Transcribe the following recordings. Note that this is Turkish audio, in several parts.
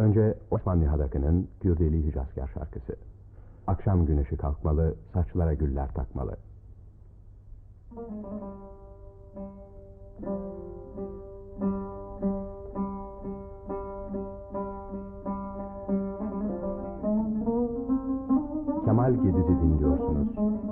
Önce Osman Nihadakı'nın Gürdeli Hicazkar şarkısı. Akşam güneşi kalkmalı, saçlara güller takmalı. Kemal Gediz'i dinliyorsunuz.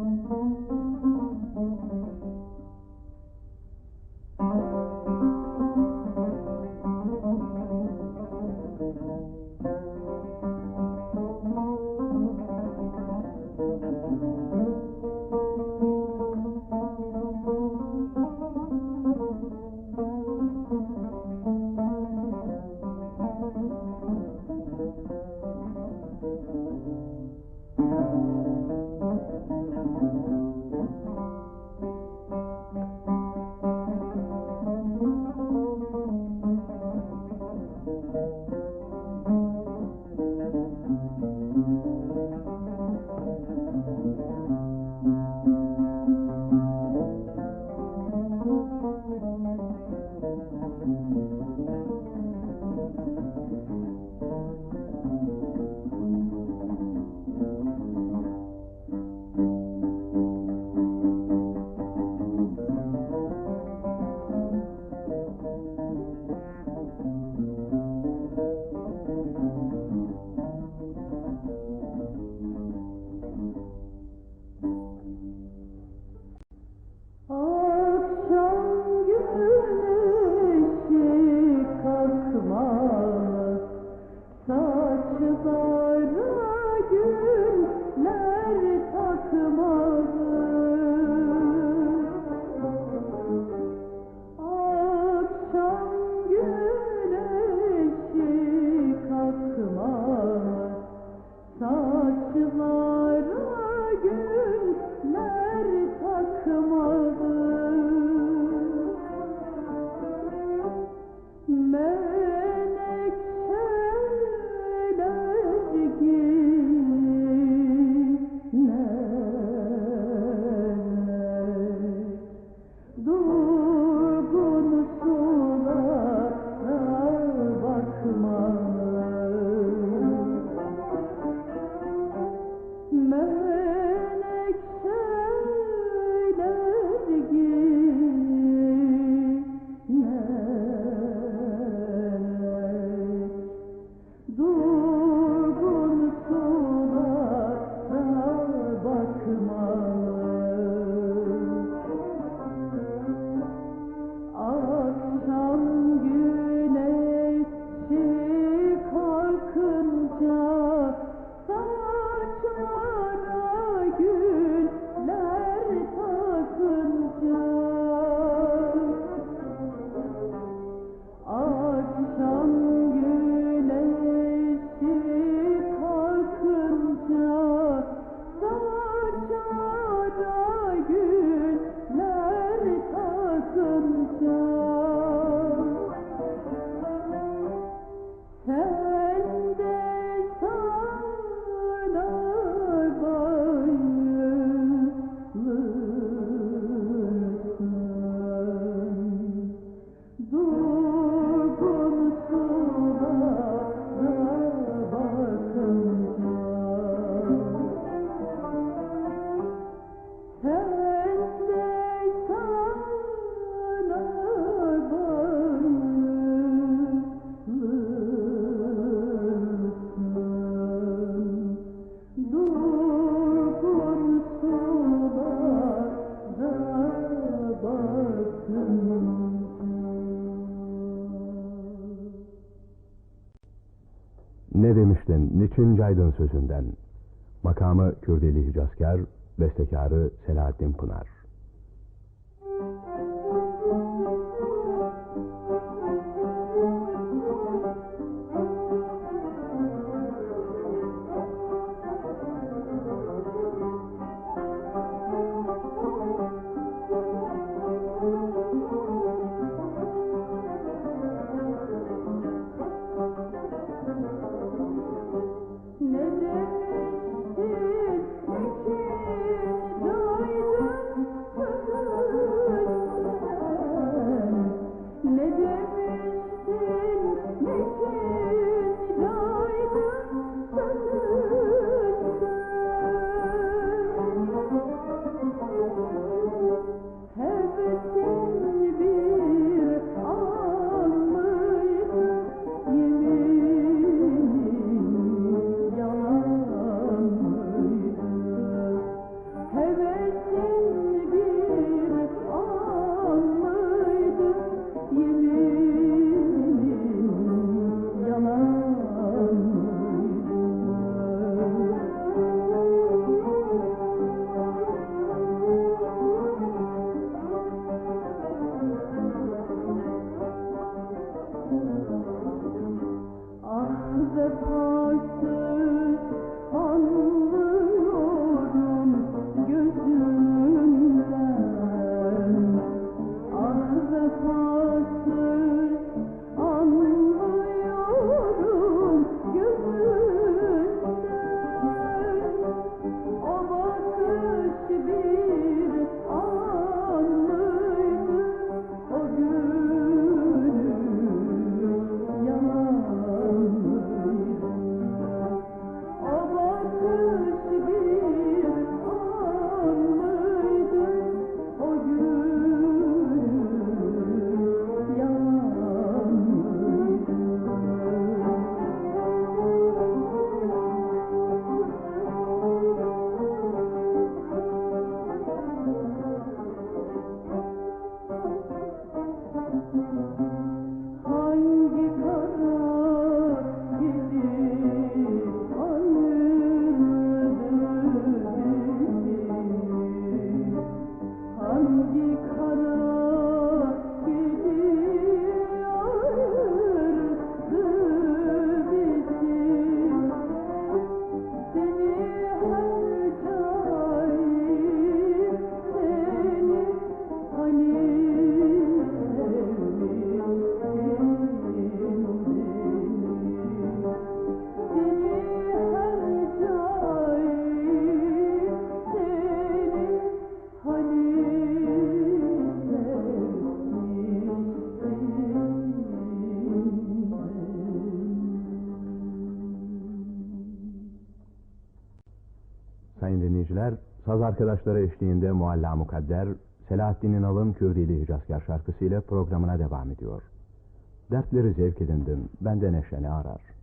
Elçin Caydın sözünden. Makamı Kürdeli Hicazkar, bestekarı Selahattin Pınar. Seyirciler, saz arkadaşları eşliğinde Mualla Mukadder, Selahattin İnal'ın Kürdili Hicazkar şarkısıyla programına devam ediyor. Dertleri zevk edindim, bende neşeni arar.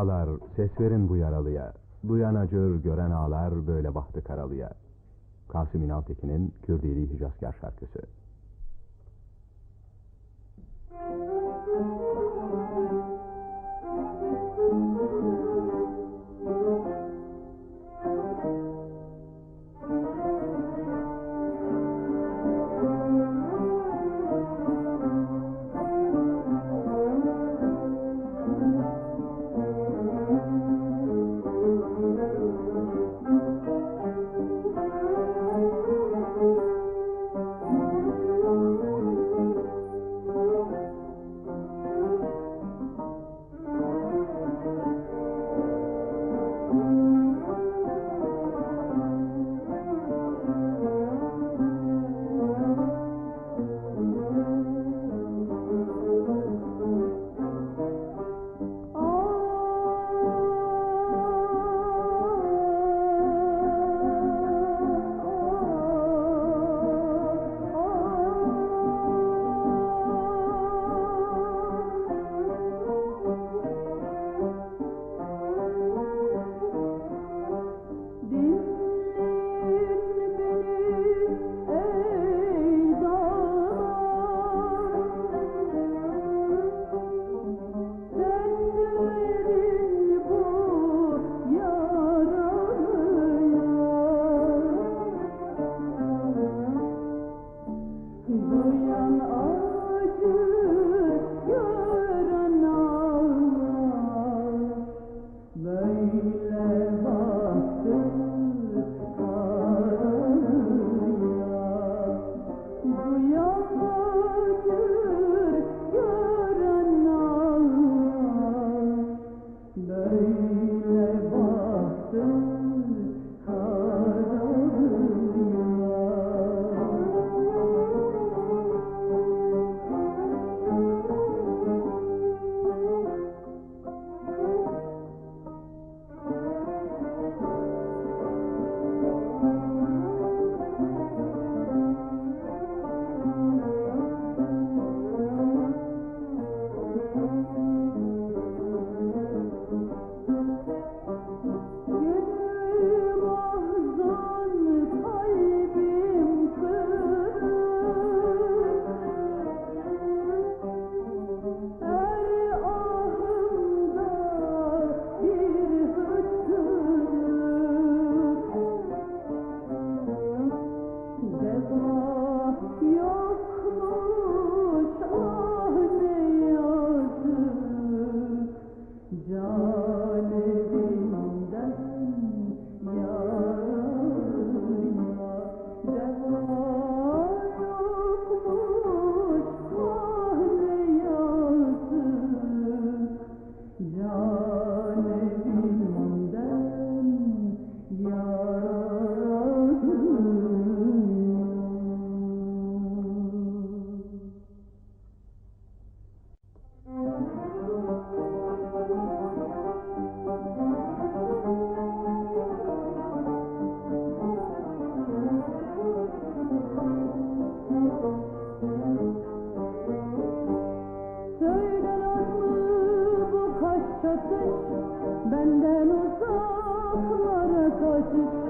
ağlar, ses verin bu yaralıya. Duyan acır, gören ağlar, böyle bahtı karalıya. Kasım İnaltekin'in Kürdili Hicazkar şarkısı. Senden uzaklara kaçıp